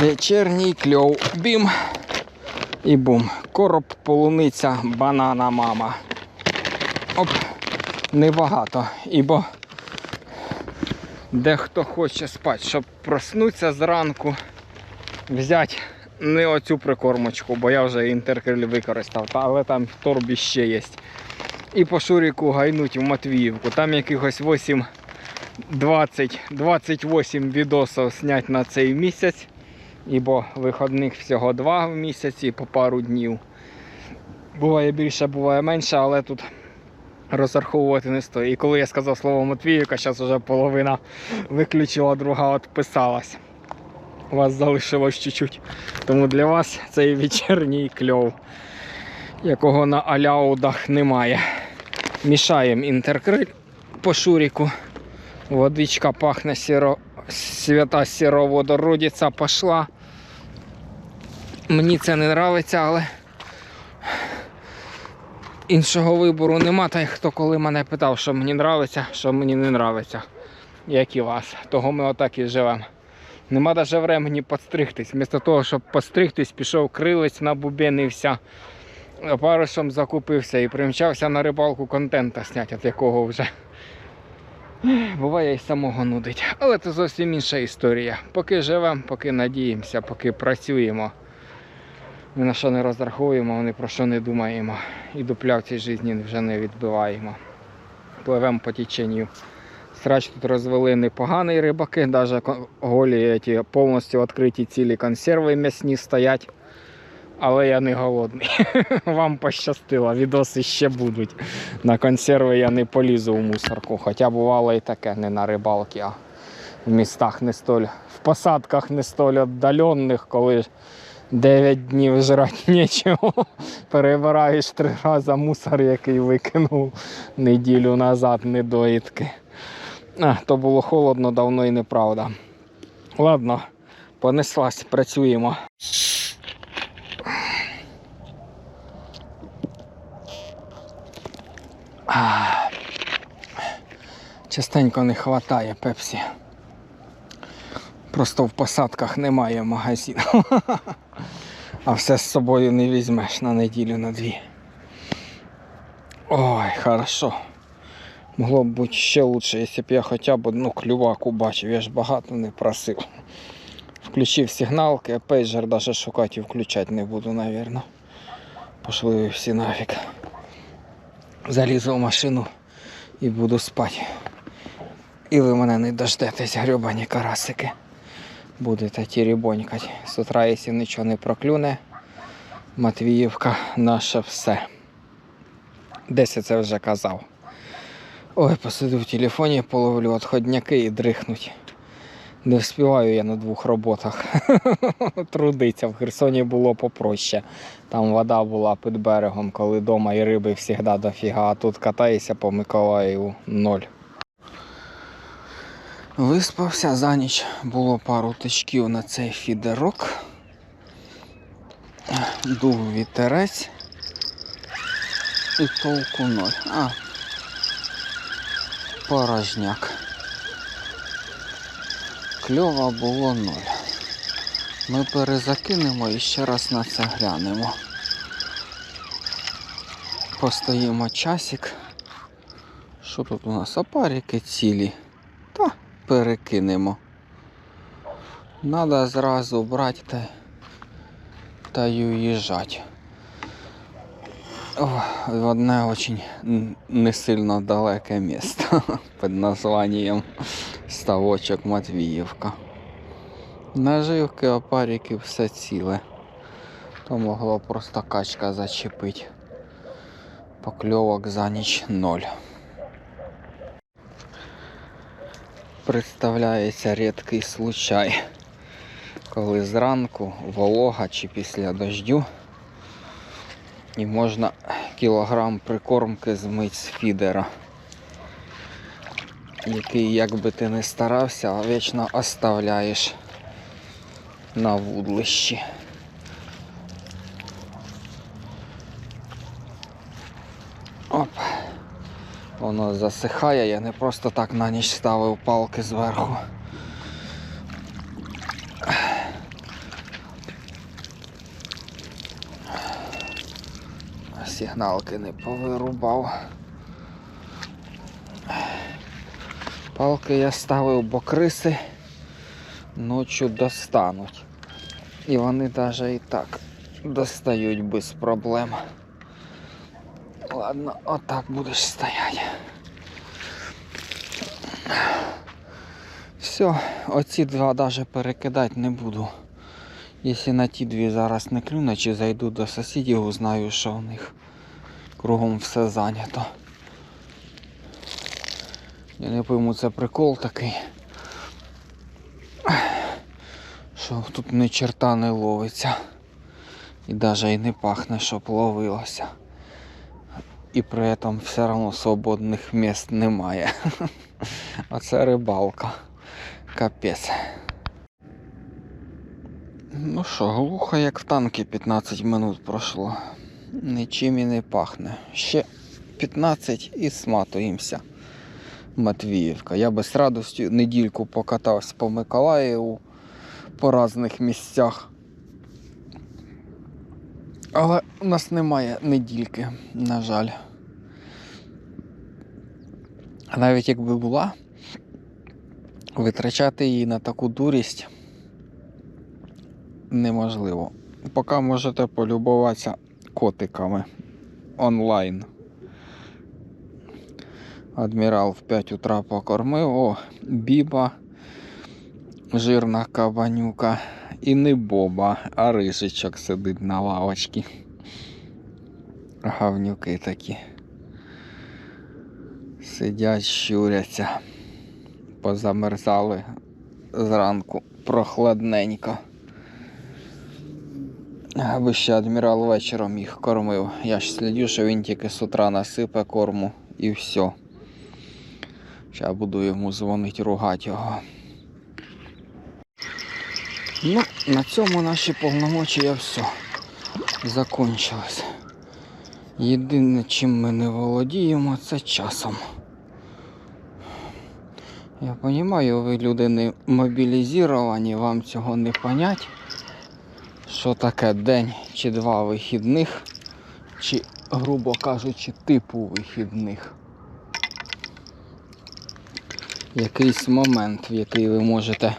Вечірній кльов. Бім. І бум. Короб, полуниця, банана мама. Оп. Небагато. Ібо дехто хоче спати, щоб проснутися зранку, взяти не оцю прикормочку, бо я вже інтеркриль використав, але там в торбі ще є. І по шуріку гайнуть в Матвіївку. Там якихось 8, 20, 28 відосів снять на цей місяць. Ібо виходних всього два в місяці по пару днів. Буває більше, буває менше, але тут розраховувати не стоїть. І коли я сказав слово Матвіївка, зараз вже половина виключила, друга відписалась. Вас залишилось чуть-чуть. Тому для вас цей вечірній кльов, якого на аляудах немає. Мішаємо інтеркриль по шуріку. Водичка пахне сіро... свята сіроводородиця пішла. Мені це не подобається, але іншого вибору нема. Та хто коли мене питав, що мені подобається, що мені не подобається, як і вас. Того ми отак і живемо. Нема навіть времени підстригтись. Вмісто того, щоб постригтись, пішов крилець набубенився, парусом закупився і примчався на рибалку контента зняти, від якого вже буває і самого нудить. Але це зовсім інша історія. Поки живемо, поки надіємося, поки працюємо. Ні на що не розраховуємо, ні про що не думаємо. І дупля в цій житті вже не відбиваємо. Пливемо по теченню. Срач тут розвели непоганий рибаки, навіть голі ті повністю відкриті цілі консерви м'ясні стоять. Але я не голодний. Вам пощастило, відоси ще будуть. На консерви я не полізу в мусорку. Хоча бувало і таке, не на рибалки, а в містах не столь, в посадках не столь віддалених, коли 9 днів жрати нічого. Перебираєш три рази мусор, який викинув неділю назад недоїдки. А, то було холодно, давно і неправда. Ладно, понеслась, працюємо. Частенько не вистачає пепсі. Просто в посадках немає магазину. А все з собою не візьмеш на неділю на дві. Ой, хорошо. Могло б бути ще краще, якщо б я хоча б одну клюваку бачив, я ж багато не просив. Включив сигналки, а пейджер навіть шукати і включати не буду, мабуть. Пошли всі нафіг. Залізу в машину і буду спати. І ви мене не дождетесь, гребані карасики. Будете тірібонькати. З утра, якщо нічого не проклюне, Матвіївка наше все. Десь я це вже казав. Ой, посиду в телефоні, половлю отходняки і дрихнуть. Не вспіваю я на двох роботах. Трудиться. В Херсоні було попроще. Там вода була під берегом, коли вдома і риби завжди дофіга, а тут катаєшся по Миколаєву ноль. Виспався за ніч, було пару тичків на цей фідерок. Дув вітерець і толку ноль. А, порожняк. Кльова було ноль. Ми перезакинемо і ще раз на це глянемо. Постоїмо часик. Що тут у нас? Опарики цілі. Перекинемо. Надо зразу брати та, та й уїжджати. В одне очень не сильно далеке місто під названням Ставочок Матвіївка. Наживки, опарики, все ціле. То могло просто качка зачепити. Покльовок за ніч ноль. Представляється рідкий случай, коли зранку волога чи після дождю і можна кілограм прикормки змити з фідера, який, як би ти не старався, а вічно оставляєш на вудлищі. воно засихає, я не просто так на ніч ставив палки зверху. Сигналки не повирубав. Палки я ставив, бо криси ночі достануть. І вони навіть і так достають без проблем. Ладно, отак будеш стояти. Все, оці два навіть перекидати не буду. Якщо на ті дві зараз не клюне, чи зайду до сусідів, узнаю, що у них кругом все зайнято. Я не пойму, це прикол такий. Що тут ні черта не ловиться. І навіть і не пахне, щоб ловилося. І при этом все одно свободних місць немає. Оце рибалка. Капець. Ну що, глухо, як в танки 15 минут пройшло. Нічим і не пахне. Ще 15 і сматуємося. Матвіївка. Я би з радістю недільку покатався по Миколаєву по різних місцях. Але у нас немає недільки, на жаль. А навіть якби була, витрачати її на таку дурість неможливо. Поки можете полюбуватися котиками онлайн. Адмірал в 5 утра покормив. О, біба, жирна кабанюка. І не боба, а рижичок сидить на лавочці. Гавнюки такі. Сидять, щуряться. Позамерзали зранку прохладненько. Аби ще адмірал вечором їх кормив. Я ж слідю, що він тільки з утра насипе корму і все. Зараз буду йому дзвонити, ругати його. Ну, на цьому наші повномочія все закончилось. Єдине, чим ми не володіємо, це часом. Я розумію, ви люди не мобілізовані, вам цього не понять. Що таке день чи два вихідних, чи, грубо кажучи, типу вихідних. Якийсь момент, в який ви можете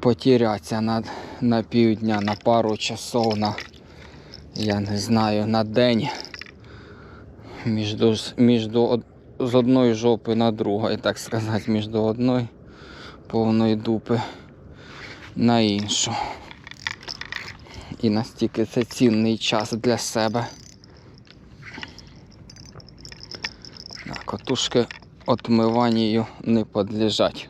потерятися на, на півдня, на пару часов, на, я не знаю, на день між, між з одної жопи на другої, так сказати, між одної повної дупи на іншу. І настільки це цінний час для себе. На Котушки отмиванню не подлежать.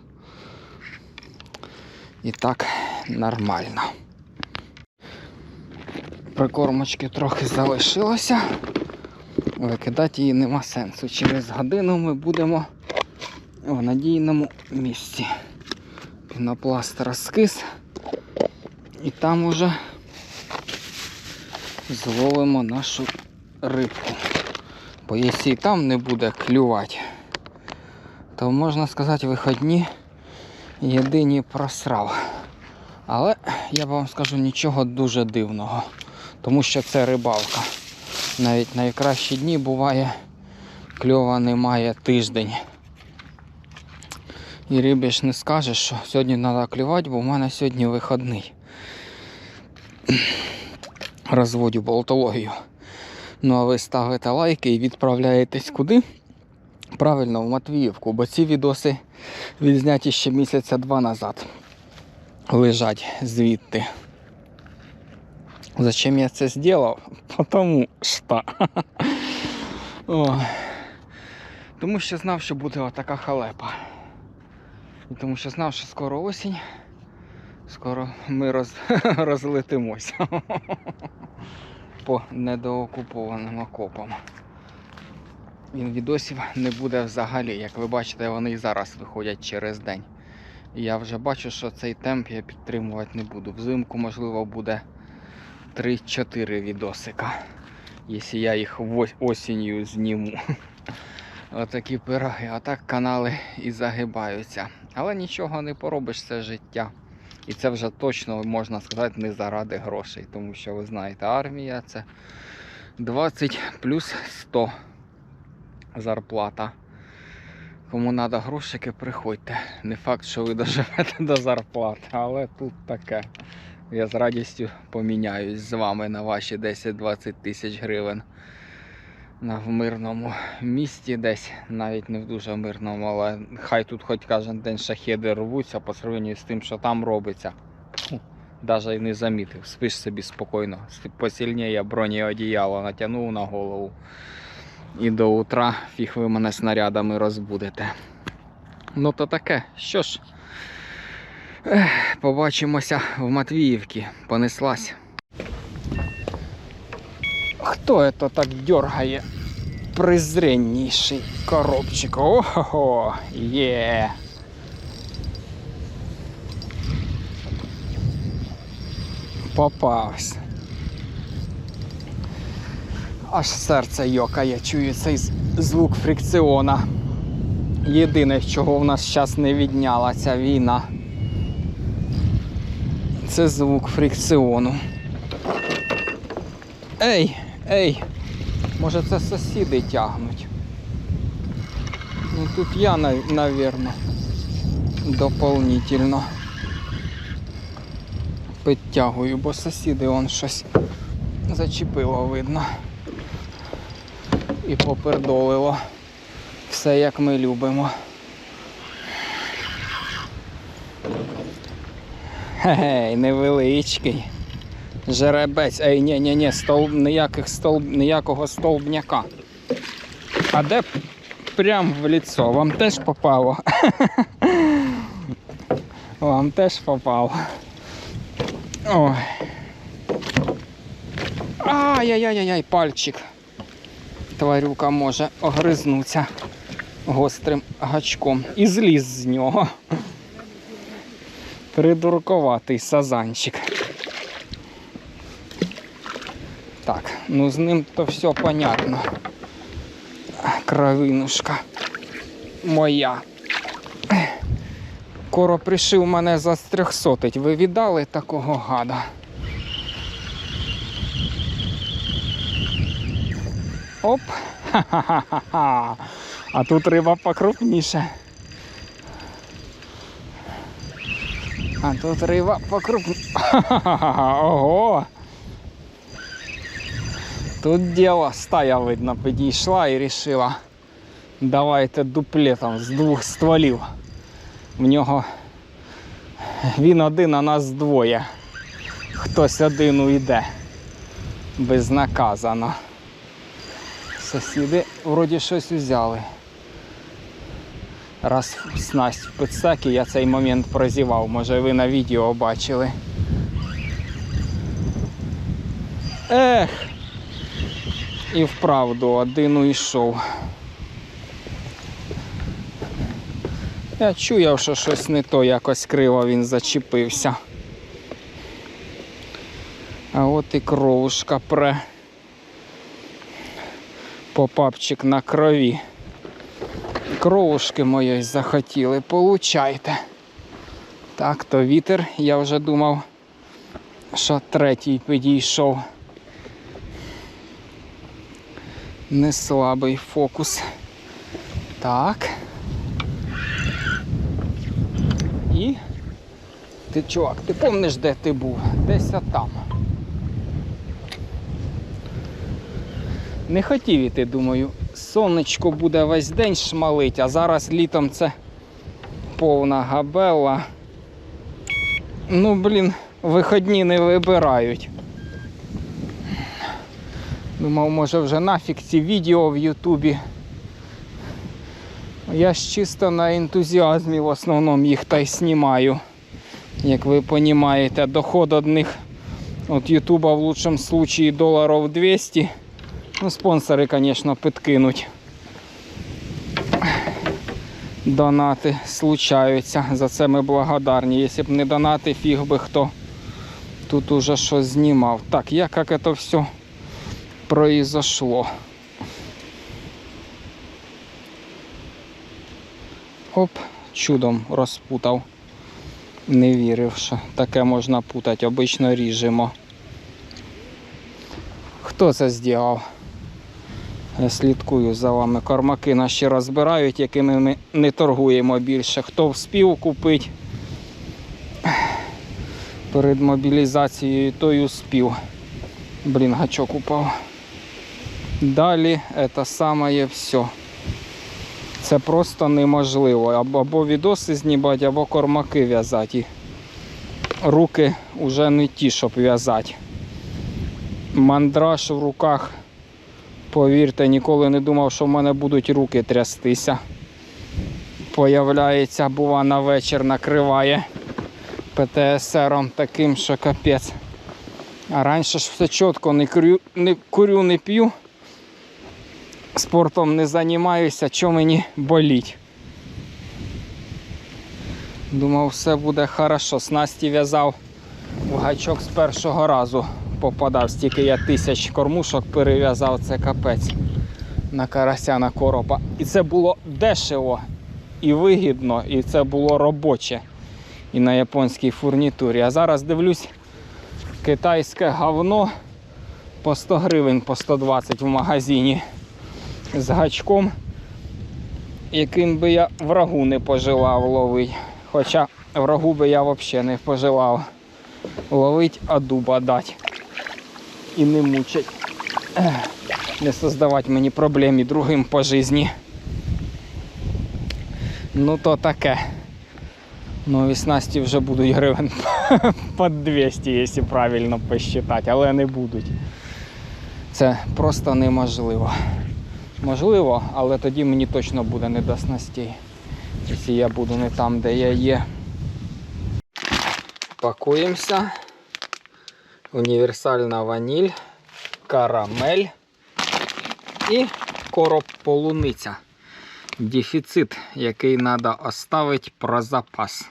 І так нормально. Прикормочки трохи залишилося. Викидати її нема сенсу. Через годину ми будемо в надійному місці. Пінопласт розкис. І там уже зловимо нашу рибку. Бо якщо і там не буде клювати, то можна сказати виходні єдині просрав. Але я вам скажу нічого дуже дивного, тому що це рибалка. Навіть найкращі дні буває, кльова немає тиждень. І рибі ж не скажеш, що сьогодні треба клювати, бо в мене сьогодні вихідний. Розводю болтологію. Ну а ви ставите лайки і відправляєтесь куди? Правильно, в Матвіївку, бо ці відоси відзняті ще місяця два назад. Лежать звідти. Зачем я це зробив? Потому що. О. Тому що знав, що буде отака халепа. І тому що знав, що скоро осінь, скоро ми роз... розлетимося по недоокупованим окопам. Він відосів не буде взагалі. Як ви бачите, вони і зараз виходять через день. І я вже бачу, що цей темп я підтримувати не буду. Взимку, можливо, буде 3-4 відосика. Якщо я їх осінню зніму. Отакі пироги. А так канали і загибаються. Але нічого не поробиш, це життя. І це вже точно можна сказати не заради грошей. Тому що ви знаєте, армія це 20 плюс 100 зарплата. Кому треба грошики, приходьте. Не факт, що ви доживете до зарплати, але тут таке. Я з радістю поміняюсь з вами на ваші 10-20 тисяч гривень. В мирному місті десь, навіть не в дуже мирному, але хай тут хоч кожен день шахеди рвуться по сравненню з тим, що там робиться. Даже і не замітив. Спиш собі спокійно. Посильніше броні одіяло натягнув на голову. І до утра фіг ви мене снарядами розбудете. Ну то таке, що ж, ех, побачимося в Матвіївці. Понеслась. Хто це так дергає? Презренніший коробчик. Ого, є. Попався. Аж серце йокає, чую цей звук фрикціона. Єдине, чого в нас зараз не відняла ця війна. Це звук фрикціону. Ей, ей, може це сусіди тягнуть. Ну тут я, нав- навірно, дополнительно підтягую, бо сусіди он щось зачепило, видно. І попердолило. Все як ми любимо. Гей, невеличкий. Жеребець. Ей, ні, ні, ні, столб, ніяких столб, ніякого столбняка. А де прям в лицо? Вам теж попало? Вам теж попало. Ой. Ай-яй-яй-яй, пальчик. Тварюка може огризнутися гострим гачком. І зліз з нього. Придурковатий сазанчик. Так, ну з ним то все понятно. Кровинушка моя. Коро пришив мене застрьохсотить. Ви віддали такого гада? Оп. Ха-ха-ха-ха. А тут риба покрупніше. А тут риба покрупніше. Ого. Тут діло стая, видно, підійшла і рішила. Давайте дуплетом з двох стволів. В нього він один, а нас двоє. Хтось один уйде. Безнаказано. Сусіди вроді щось взяли. Раз снасть в підсакі, я цей момент прозівав, може ви на відео бачили. Ех! І вправду один уйшов. Я чуяв, що щось не то якось криво він зачепився. А от і кровушка пре. Попапчик на крові. Кровушки моєї захотіли, получайте. Так, то вітер, я вже думав, що третій підійшов. Не слабий фокус. Так. І ти чувак, ти помниш, де ти був? Десь там. Не хотів іти, думаю, сонечко буде весь день шмалить, а зараз літом це повна габела. Ну, блін, виходні не вибирають. Думав, може вже нафіг ці відео в Ютубі. Я ж чисто на ентузіазмі в основному їх та й знімаю. Як ви розумієте, доход одних от Ютуба в лучшому случаї доларів 200. Ну, спонсори, звісно, підкинуть. Донати случаються. За це ми благодарні. Якщо б не донати, фіг би хто тут уже щось знімав. Так, як це все произошло. Оп, чудом розпутав. Не вірив, що таке можна путати. Обично ріжемо. Хто це зробив? Слідкую за вами. Кормаки наші розбирають, якими ми не торгуємо більше. Хто вспів купити перед мобілізацією, той успів. Блін, гачок упав. Далі це саме все. Це просто неможливо. Або відоси знімати, або кормаки в'язати. Руки вже не ті, щоб в'язати. Мандраж в руках. Повірте, ніколи не думав, що в мене будуть руки трястися. Появляється, бува на вечір накриває ПТСРом таким, що капець. А раніше ж все чітко не курю, не, курю, не п'ю. Спортом не займаюся, що мені боліть. Думав, все буде хорошо. Снасті в'язав в гачок з першого разу попадав. Стільки я тисяч кормушок перев'язав, це капець на карася, на коропа. І це було дешево і вигідно, і це було робоче і на японській фурнітурі. А зараз дивлюсь, китайське говно по 100 гривень, по 120 в магазині з гачком, яким би я врагу не пожелав ловити. Хоча врагу би я взагалі не пожелав ловить, а дуба дать. І не мучать. Не создавати мені проблем і другим по житті. Ну то таке. Нові снасті вже будуть гривень по 200, якщо правильно посчитати, але не будуть. Це просто неможливо. Можливо, але тоді мені точно буде не до снастей. Якщо я буду не там, де я є. Пакуємося. Універсальна ваніль, карамель і короб полуниця. Дефіцит, який треба оставити про запас.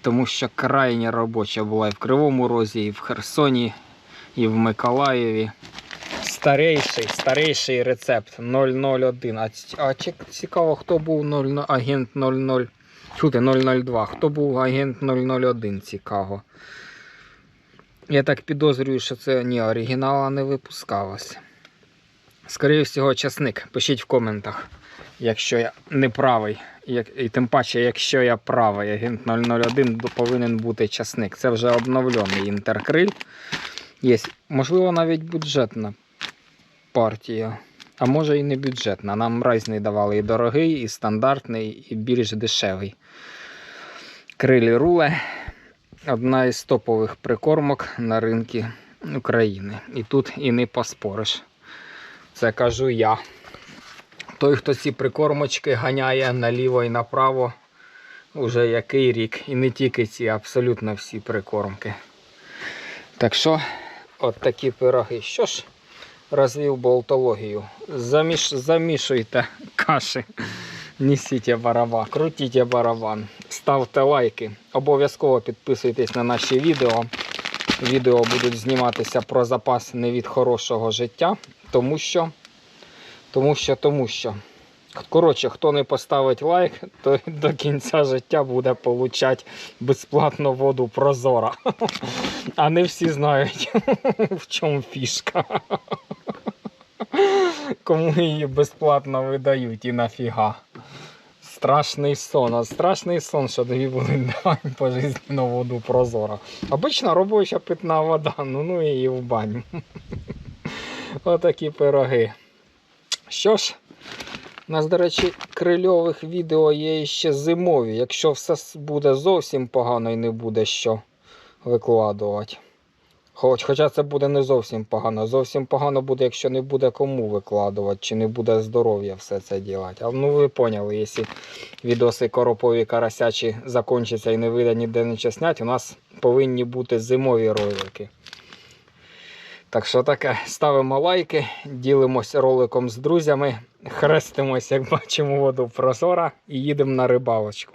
Тому що крайня робоча була і в Кривому Розі, і в Херсоні, і в Миколаєві. Старейший, старейший рецепт 001. А, цікаво, хто був 00, агент 00. Чути 002. Хто був агент 001, цікаво. Я так підозрюю, що це ні, оригінала не випускалося. Скоріше всього, часник. Пишіть в коментах, якщо я не правий. Як, і тим паче, якщо я правий, агент 001 то повинен бути часник. Це вже обновлений інтеркриль. Є, можливо, навіть бюджетна партія. А може і не бюджетна. Нам різний давали і дорогий, і стандартний, і більш дешевий. Крилі руле одна із топових прикормок на ринку України. І тут і не поспориш. Це кажу я. Той, хто ці прикормочки ганяє наліво і направо, уже який рік. І не тільки ці, абсолютно всі прикормки. Так що, от такі пироги. Що ж, розвів болтологію. Заміш, замішуйте каші. Несіть барабан, крутіть барабан, ставте лайки. Обов'язково підписуйтесь на наші відео. Відео будуть зніматися про запас не від хорошого життя, тому що, тому що, тому що. Коротше, хто не поставить лайк, то до кінця життя буде получати безплатно воду прозора. А не всі знають, в чому фішка. Кому її безплатно видають і нафіга. Страшний сон. А страшний сон, що тобі будуть давати пожизненно воду прозора. Обична робоча питна вода, ну ну і в баню. Отакі пироги. Що ж, у нас, до речі, крильових відео є ще зимові. Якщо все буде зовсім погано і не буде що викладувати. Хоч, хоча це буде не зовсім погано. Зовсім погано буде, якщо не буде кому викладувати, чи не буде здоров'я все це робити. А ну ви поняли, якщо відоси коропові карасячі закінчаться і не вийде ніде нічого снять, у нас повинні бути зимові ролики. Так що таке, ставимо лайки, ділимося роликом з друзями, хрестимось, як бачимо, воду прозора і їдемо на рибалочку.